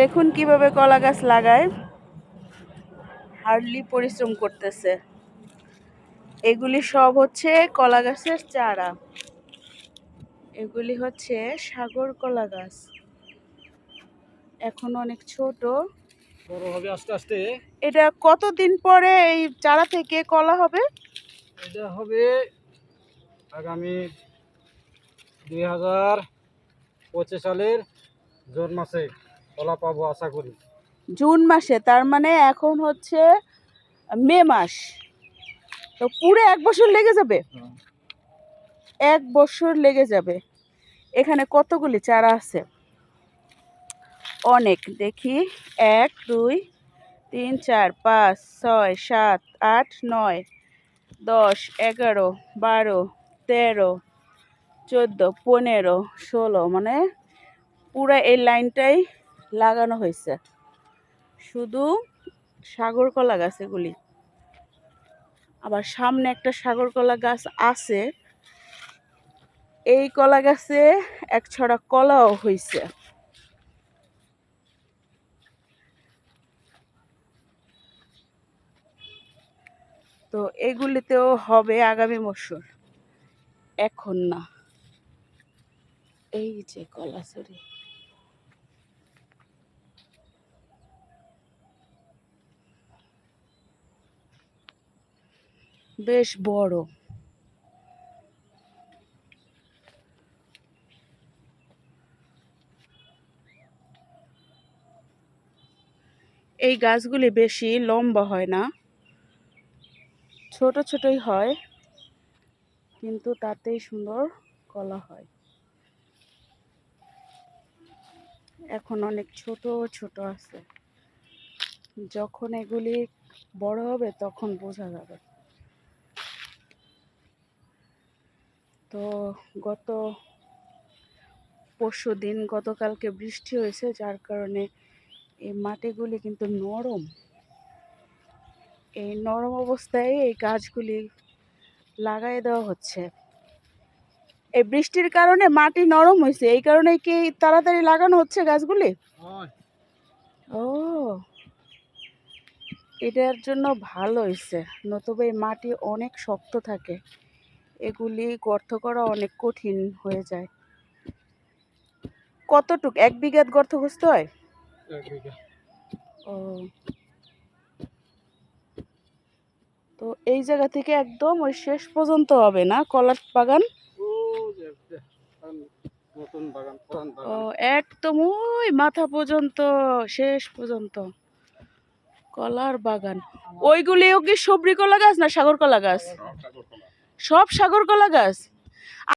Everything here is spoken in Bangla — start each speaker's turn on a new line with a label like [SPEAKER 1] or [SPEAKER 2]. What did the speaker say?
[SPEAKER 1] দেখুন কিভাবে কলা গাছ লাগায় হার্ডলি পরিশ্রম করতেছে এগুলি সব হচ্ছে কলা গাছের চারা এগুলি হচ্ছে সাগর কলা গাছ এখন অনেক ছোট
[SPEAKER 2] বড় হবে আস্তে আস্তে
[SPEAKER 1] এটা কতদিন পরে এই চারা থেকে কলা হবে
[SPEAKER 2] এটা হবে আগামী দুই হাজার পঁচিশ সালের জুন মাসে কলা পাবো আশা করি
[SPEAKER 1] জুন মাসে তার মানে এখন হচ্ছে মে মাস তো পুরে এক বছর লেগে যাবে হ্যাঁ। এক বছর লেগে যাবে এখানে কতগুলি চারা আছে অনেক দেখি এক দুই তিন চার পাঁচ ছয় সাত আট নয় দশ এগারো বারো তেরো চোদ্দো পনেরো ষোলো মানে পুরো এই লাইনটাই লাগানো হয়েছে শুধু সাগর কলা গাছ এগুলি আবার সামনে একটা সাগর কলা গাছ আছে এই কলা গাছে এক ছড়া কলাও হয়েছে তো এগুলিতেও হবে আগামী মসুর এখন না এই যে কলা সরি বেশ বড় এই গাছগুলি বেশি লম্বা হয় না ছোট ছোটই হয় কিন্তু তাতেই সুন্দর কলা হয় এখন অনেক ছোট ছোট আছে যখন এগুলি বড় হবে তখন বোঝা যাবে তো গত পরশু দিন গতকালকে বৃষ্টি হয়েছে যার কারণে এই মাটিগুলি কিন্তু নরম এই নরম অবস্থায় এই গাছগুলি লাগাই দেওয়া হচ্ছে এই বৃষ্টির কারণে মাটি নরম হয়েছে এই কারণে কি তাড়াতাড়ি লাগানো হচ্ছে গাছগুলি ও এটার জন্য ভালো হয়েছে নতুবা এই মাটি অনেক শক্ত থাকে এগুলি গর্ত করা অনেক কঠিন হয়ে যায় কতটুক এক বিঘাত গর্ত খুঁজতে হয় ও তো এই জায়গা থেকে একদম ওই শেষ পর্যন্ত হবে না কলার বাগান ও একদম ওই মাথা পর্যন্ত শেষ পর্যন্ত কলার বাগান ওইগুলিও কি সবরি কলা গাছ না সাগর কলা গাছ সব সাগরকলা গাছ